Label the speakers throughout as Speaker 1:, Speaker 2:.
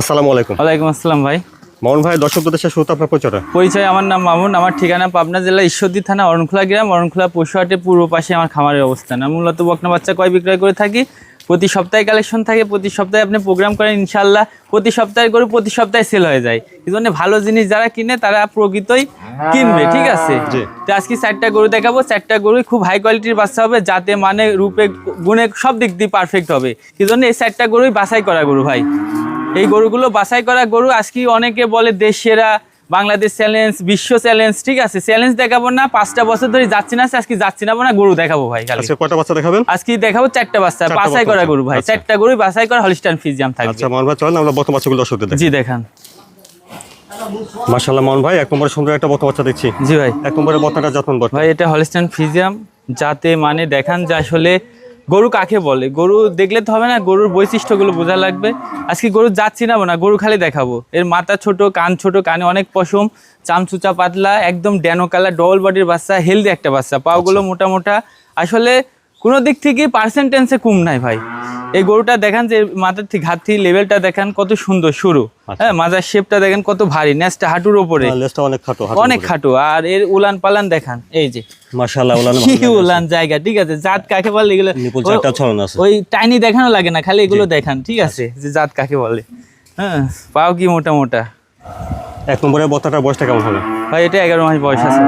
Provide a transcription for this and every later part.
Speaker 1: আসসালামু আলাইকুম।
Speaker 2: ওয়ালাইকুম আসসালাম ভাই।
Speaker 1: মোহন ভাই দর্শক দেশের শুরুতে আপনার পরিচয়টা।
Speaker 2: পরিচয় আমার নাম মামুন আমার ঠিকানা পাবনা জেলা ঈশ্বরদী থানা অরণখোলা গ্রাম অরণখোলা পশুহাটের পূর্ব পাশে আমার খামারের অবস্থান। আমি মূলত বকনা বাচ্চা কয় বিক্রয় করে থাকি। প্রতি সপ্তাহে কালেকশন থাকে প্রতি সপ্তাহে আপনি প্রোগ্রাম করেন ইনশাল্লাহ প্রতি সপ্তাহে করে প্রতি সপ্তাহে সেল হয়ে যায়। এই জন্য ভালো জিনিস যারা কিনে তারা প্রকৃতই কিনবে ঠিক আছে?
Speaker 1: জি।
Speaker 2: তো আজকে চারটা গরু দেখাবো। চারটা গরুই খুব হাই কোয়ালিটির বাচ্চা হবে যাতে মানে রূপে গুণে সব দিক দিয়ে পারফেক্ট হবে। এই জন্য এই চারটা গরুই বাছাই করা গরু ভাই। এই গরুগুলো বাছাই করা গরু আজকে অনেকে বলে দেশ সেরা বাংলাদেশ চ্যালেঞ্জ বিশ্ব চ্যালেঞ্জ ঠিক আছে? চ্যালেঞ্জ দেখাবো না পাঁচটা বছর ধরে যাচ্ছি না আজকে যাচ্ছি না না গরু দেখাবো ভাই
Speaker 1: আজকে কয়টা বাচ্চা দেখাবেন?
Speaker 2: আজকে দেখাবো চারটা বাচ্চা
Speaker 1: চারটা
Speaker 2: বাছাই করা গরু ভাই
Speaker 1: আচ্ছা।
Speaker 2: চারটা গরু বাছাই করা হলিস্টান ফিজিয়াম থাকবে।
Speaker 1: আচ্ছা ভাই আমরা বর্তমান বাচ্চাগুলো দর্শকদের দেখি
Speaker 2: জি দেখান।
Speaker 1: মোহন ভাই এক নম্বরে সুন্দর একটা বর্তমান বাচ্চা দেখছি।
Speaker 2: জি ভাই।
Speaker 1: এক নম্বরে বর্তমানটা যত্ন
Speaker 2: ভাই এটা হলিস্টান ফিজিয়াম যাতে মানে দেখান যে আসলে গরু কাকে বলে? গরু দেখলে তো হবে না গরুর বৈশিষ্ট্যগুলো বোঝা লাগবে। আজকে গরু যাচ্ছি না না গরু খালি দেখাবো। এর মাথা ছোট কান ছোট কানে অনেক পশম চামচুচা পাতলা একদম ড্যানো কালার ডবল বডির বাচ্চা হেলদি একটা বাচ্চা। পাওগুলো মোটা মোটা আসলে কোনো দিক থেকে পার্সেন্টেন্সে কম নাই ভাই। এই গরুটা দেখান যে মাথার থেকে থেকে লেভেলটা দেখান কত সুন্দর শুরু। হ্যাঁ মাজার শেপটা দেখেন কত ভারী নেসটা হাঁটুর ওপরে।
Speaker 1: লেজটা অনেক খাটো
Speaker 2: অনেক খাটো। আর এর উলান পালান দেখান এই যে। কি উলান জায়গা ঠিক আছে? জাত কাকে বলে এগুলো? ওই টাইনি দেখানো লাগে না খালি এগুলো দেখান ঠিক আছে? যে জাত কাকে বলে। হ্যাঁ পাও কি মোটা মোটা?
Speaker 1: এক নম্বরে বর্তাটার বয়সটা কেমন হবে?
Speaker 2: ভাই এটা এগারো মাস বয়স আছে।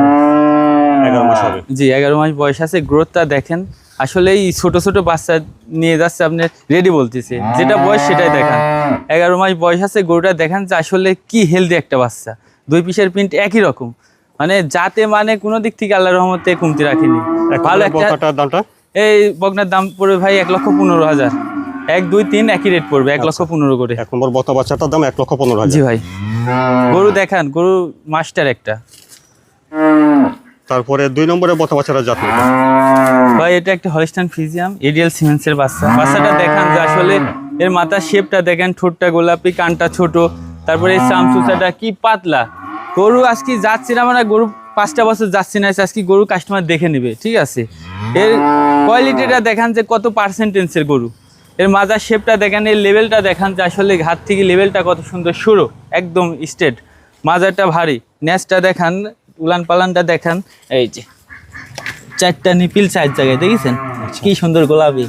Speaker 1: এগারো মাস হবে
Speaker 2: জি এগারো মাস বয়স আছে গ্রোথটা দেখেন। আসলে এই ছোট ছোট বাচ্চা নিয়ে যাচ্ছে আপনি রেডি বলতেছে। যেটা বয়স সেটাই দেখান। এগারো মাস বয়স আছে গরুটা দেখান যে আসলে কি হেলদি একটা বাচ্চা। দুই পিসের প্রিন্ট একই রকম। মানে যাতে মানে কোনো দিক থেকে আল্লাহ রহমতে কমতি রাখিনি। ভালো একটা
Speaker 1: দামটা?
Speaker 2: এই বগনার দাম পড়বে ভাই এক লক্ষ পনেরো হাজার। এক দুই তিন একই রেট পড়বে এক লক্ষ পনেরো করে।
Speaker 1: এক নম্বর বর্তা বাচ্চাটার দাম এক লক্ষ পনেরো হাজার।
Speaker 2: জি ভাই। গরু দেখান গরু মাস্টার একটা।
Speaker 1: তারপরে দুই নম্বরে বর্তা বাচ্চাটার যত্ন
Speaker 2: ভাই এটা একটা হলিস্টান ফিজিয়াম এডিএল সিমেন্সের বাচ্চা। বাচ্চাটা দেখান যে আসলে এর মাথার শেপটা দেখেন ঠোঁটটা গোলাপি কানটা ছোট তারপরে এই চামচুচাটা কি পাতলা। গরু আজকে যাচ্ছি না মানে গরু পাঁচটা বছর যাচ্ছি না আজকে গরু কাস্টমার দেখে নেবে ঠিক আছে? এর কোয়ালিটিটা দেখান যে কত পার্সেন্টেন্সের গরু। এর মাজার শেপটা দেখেন এর লেভেলটা দেখান যে আসলে হাত থেকে লেভেলটা কত সুন্দর শুরু একদম স্ট্রেট মাজারটা ভারী। ন্যাসটা দেখান উলান পালানটা দেখান। এই যে চারটা নিপিল চার জায়গায় দেখেছেন? কি সুন্দর গোলাপি।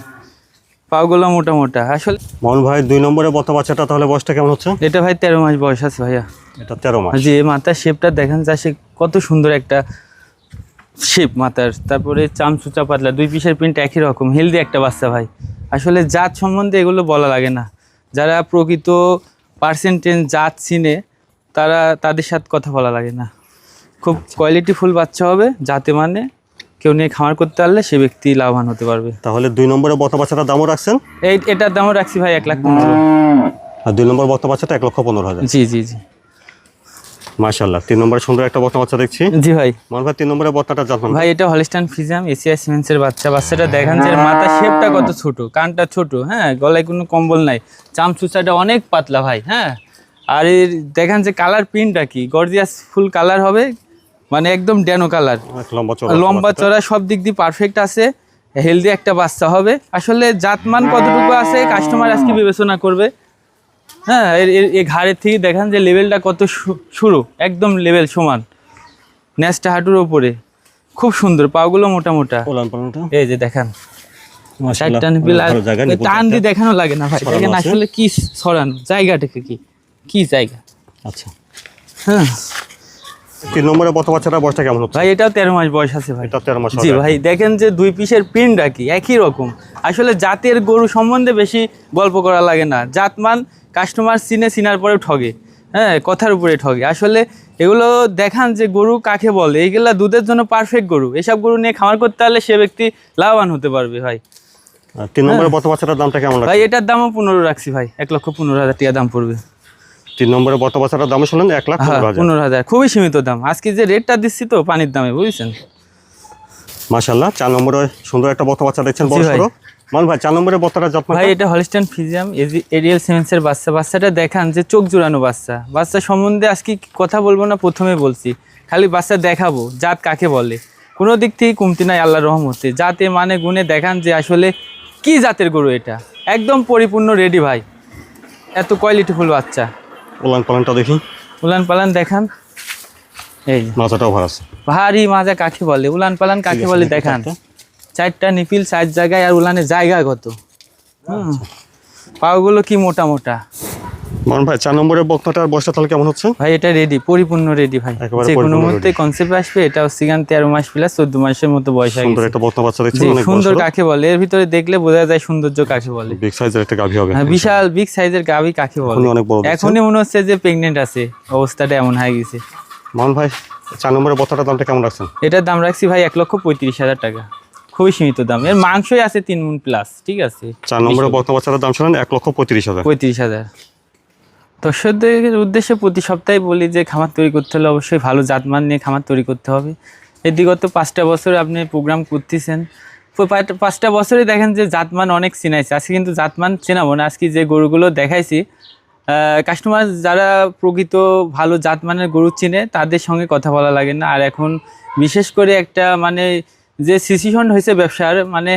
Speaker 2: পাগুলো মোটা মোটা আসলে
Speaker 1: মোহন ভাই দুই নম্বরে বর্তা বাচ্চাটা তাহলে বয়সটা কেমন হচ্ছে?
Speaker 2: এটা ভাই তেরো মাস বয়স আছে ভাইয়া।
Speaker 1: এটা তেরো মাস।
Speaker 2: যে মাথার শেপটা দেখেন যা সে কত সুন্দর একটা শেপ মাথার। তারপরে চামচুচা পাতলা দুই পিসের প্রিন্ট একই রকম হেলদি একটা বাচ্চা ভাই। আসলে জাত সম্বন্ধে এগুলো বলা লাগে না। যারা প্রকৃত পার্সেন্টেজ জাত চিনে তারা তাদের সাথে কথা বলা লাগে না। খুব কোয়ালিটি ফুল বাচ্চা হবে যাতে মানে। কেউ নিয়ে খামার করতে পারলে সে ব্যক্তি লাভবান হতে পারবে।
Speaker 1: তাহলে দুই নম্বরে বর্তা বাচ্চাটার দামও রাখছেন?
Speaker 2: এই এটার দামও রাখছি ভাই এক লাখ পনেরো।
Speaker 1: আর দুই নম্বর বর্তা বাচ্চাটা এক লক্ষ পনেরো হাজার।
Speaker 2: জি জি জি।
Speaker 1: মাশাল্লাহ তিন নম্বরে সুন্দর একটা বর্তা বাচ্চা দেখছি।
Speaker 2: জি ভাই।
Speaker 1: মোহন ভাই তিন নম্বরে বর্তাটার যত্ন
Speaker 2: ভাই এটা হলিস্টান ফিজাম এসিআই সিমেন্সের বাচ্চা। বাচ্চাটা দেখান যে মাথা শেপটা কত ছোট কানটা ছোট হ্যাঁ গলায় কোনো কম্বল নাই। চামচুচাটা অনেক পাতলা ভাই হ্যাঁ। আর এর দেখান যে কালার প্রিন্টটা কি? গর্জিয়াস ফুল কালার হবে মানে একদম ড্যানো কালার।
Speaker 1: লম্বা চড়া
Speaker 2: সব দিক দিয়ে পারফেক্ট আছে। হেলদি একটা বাচ্চা হবে। আসলে জাতমান কতটুকু আছে কাস্টমার আজকে বিবেচনা করবে। হ্যাঁ এই ঘাড়ের থেকে দেখান যে লেভেলটা কত শুরু একদম লেভেল সমান। ন্যাসটা হাঁটুর ওপরে। খুব সুন্দর পাগুলো মোটা মোটা এই যে দেখান। টান দিয়ে দেখানো লাগে না ভাই। দেখেন আসলে কি ছড়ানো জায়গাটাকে কি কি জায়গা?
Speaker 1: আচ্ছা।
Speaker 2: হ্যাঁ।
Speaker 1: তিন নম্বরে বাচ্চাটার বয়সটা কেমন হচ্ছে?
Speaker 2: ভাই এটাও তেরো মাস বয়স আছে ভাই।
Speaker 1: এটা তেরো মাস
Speaker 2: জি ভাই দেখেন যে দুই পিসের প্রিন্টটা কি একই রকম। আসলে জাতের গরু সম্বন্ধে বেশি গল্প করা লাগে না। জাতমান কাস্টমার চিনে চিনার পরে ঠগে। হ্যাঁ কথার উপরে ঠগে। আসলে এগুলো দেখান যে গরু কাকে বলে। এইগুলা দুধের জন্য পারফেক্ট গরু। এসব গরু নিয়ে খামার করতে পারলে সে ব্যক্তি লাভবান হতে পারবে ভাই।
Speaker 1: তিন নম্বরে বর্তা বাচ্চাটার দামটা কেমন
Speaker 2: ভাই এটার দামও পনেরো রাখছি ভাই। এক লক্ষ পনেরো হাজার টাকা দাম পড়বে।
Speaker 1: তিন নম্বরে বর্তা বাচ্চাটার দাম শুনলেন এক লাখ
Speaker 2: হ্যাঁ
Speaker 1: পনেরো হাজার।
Speaker 2: খুবই সীমিত দাম। আজকে যে রেটটা দিচ্ছি তো পানির দামে বুঝছেন?
Speaker 1: মাশাল্লাহ চার নম্বরে সুন্দর একটা বর্তা বাচ্চা দেখছেন বড়। মান ভাই চার নম্বরে বর্তাটা যত্ন
Speaker 2: ভাই এটা হলিস্টান ফিজিয়াম এরিয়াল সিমেন্সের বাচ্চা। বাচ্চাটা দেখান যে চোখ জোড়ানো বাচ্চা। বাচ্চা সম্বন্ধে আজকে কথা বলব না? প্রথমে বলছি খালি বাচ্চা দেখাবো জাত কাকে বলে? কোনো দিক থেকে কমতি নাই আল্লাহ রহমতে। জাতে মানে গুণে দেখান যে আসলে কি জাতের গরু এটা। একদম পরিপূর্ণ রেডি ভাই। এত কোয়ালিটিফুল বাচ্চা।
Speaker 1: উলান পালানটা দেখি।
Speaker 2: উলান পালান দেখান। এই
Speaker 1: মাছটাও ভালো আছে।
Speaker 2: ভারী মাজা কাকে বলে উলান পালান কাকে বলে দেখান।
Speaker 1: চারটা।
Speaker 2: নিপিল চার জায়গায় আর উলানের জায়গা কত। পাগুলো কি মোটা মোটা
Speaker 1: মান ভাই চার নম্বরের বক্তাটার বয়সটা তাহলে কেমন হচ্ছে?
Speaker 2: ভাই এটা রেডি পরিপূর্ণ রেডি ভাই। যে কোনো মুহূর্তে কনসেপ্ট আসবে এটা হচ্ছে গান তেরো মাস প্লাস চোদ্দ মাসের মতো বয়স
Speaker 1: সুন্দর একটা বক্তা বাচ্চা দেখছি অনেক
Speaker 2: সুন্দর কাকে বলে? এর ভিতরে দেখলে বোঝা যায় সৌন্দর্য কাকে বলে।
Speaker 1: বিগ সাইজের একটা গাভী হবে।
Speaker 2: হ্যাঁ, বিশাল বিগ সাইজের গাভি কাকে বলে?
Speaker 1: অনেক বড়
Speaker 2: এখনই মনে হচ্ছে যে প্রেগনেন্ট আছে। অবস্থাটা এমন হয়ে গেছে।
Speaker 1: মান ভাই চার নম্বরের বক্তাটার দামটা কেমন রাখছেন?
Speaker 2: এটার দাম রাখছি ভাই এক লক্ষ পঁয়ত্রিশ হাজার টাকা। খুবই সীমিত দাম। এর মাংসই আছে তিন মুন প্লাস ঠিক আছে?
Speaker 1: চার নম্বরের বক্তা বাচ্চাটার দাম শুনেন এক লক্ষ পঁয়ত্রিশ হাজার।
Speaker 2: পঁয়ত্রিশ হাজার। দর্শকদের উদ্দেশ্যে প্রতি সপ্তাহে বলি যে খামার তৈরি করতে হলে অবশ্যই ভালো জাতমান নিয়ে খামার তৈরি করতে হবে। এই বিগত পাঁচটা বছর আপনি প্রোগ্রাম করতেছেন। পাঁচটা বছরে দেখেন যে জাতমান অনেক চিনাইছে। আজকে কিন্তু জাতমান চেনাবো না। আজকে যে গরুগুলো দেখাইছি কাস্টমার যারা প্রকৃত ভালো জাতমানের গরু চিনে, তাদের সঙ্গে কথা বলা লাগে না। আর এখন বিশেষ করে একটা মানে যে সিচুয়েশন হয়েছে ব্যবসার মানে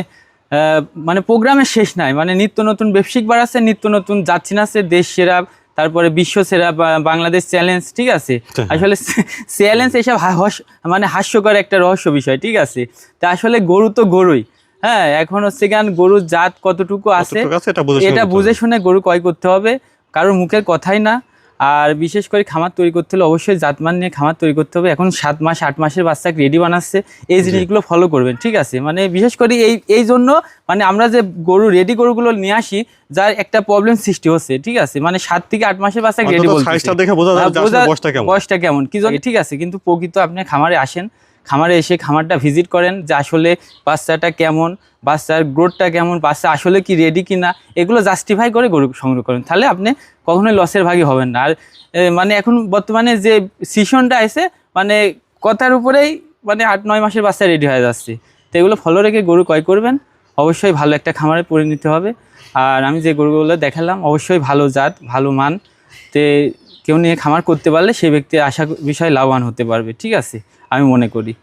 Speaker 2: মানে প্রোগ্রামের শেষ নাই। মানে নিত্য নতুন ব্যবসায়িক বাড়াচ্ছে, নিত্য নতুন জাত চিনাচ্ছে, দেশ সেরা তারপরে বিশ্ব সেরা বাংলাদেশ চ্যালেঞ্জ ঠিক আছে?
Speaker 1: হ্যাঁ।
Speaker 2: আসলে চ্যালেঞ্জ এসব মানে হাস্যকর একটা রহস্য বিষয় ঠিক আছে? তা আসলে গরু তো গরুই হ্যাঁ? এখন হচ্ছে গান গরুর জাত কতটুকু আছে?
Speaker 1: এটা বুঝে। শুনে
Speaker 2: গরু ক্রয় করতে হবে কারোর মুখের কথাই না। আর বিশেষ করে খামার তৈরি করতে হলে অবশ্যই জাতমান নিয়ে খামার তৈরি করতে হবে। এখন সাত মাস আট মাসের বাচ্চাকে রেডি বানাচ্ছে। এই জিনিসগুলো ফলো করবেন ঠিক আছে? মানে বিশেষ করে এই এই জন্য মানে আমরা যে গরু রেডি গরুগুলো নিয়ে আসি যার একটা প্রবলেম সৃষ্টি হচ্ছে ঠিক আছে? মানে সাত থেকে আট মাসের বাচ্চাকে রেডি বলতে
Speaker 1: বয়সটা কেমন।
Speaker 2: কি জানি ঠিক আছে কিন্তু প্রকৃত আপনি খামারে আসেন। খামারে এসে খামারটা ভিজিট করেন যে আসলে বাচ্চাটা কেমন, বাচ্চার গ্রোথটা কেমন, বাচ্চা আসলে কি রেডি কি না এগুলো জাস্টিফাই করে গরু সংগ্রহ করেন। তাহলে আপনি কখনোই লসের ভাগী হবেন না। আর মানে এখন বর্তমানে যে সিশনটা আছে মানে কথার উপরেই মানে আট, নয় মাসের বাচ্চা রেডি হয়ে যাচ্ছে। তো এগুলো ফলো রেখে গরু ক্রয় করবেন। অবশ্যই ভালো একটা খামারে পরিণত হবে। আর আমি যে গরুগুলো দেখালাম, অবশ্যই ভালো জাত, ভালো মান। তে কেউ নিয়ে খামার করতে পারলে সেই ব্যক্তি আশা বিষয়ে লাভবান হতে পারবে, ঠিক আছে? আমি মনে করি।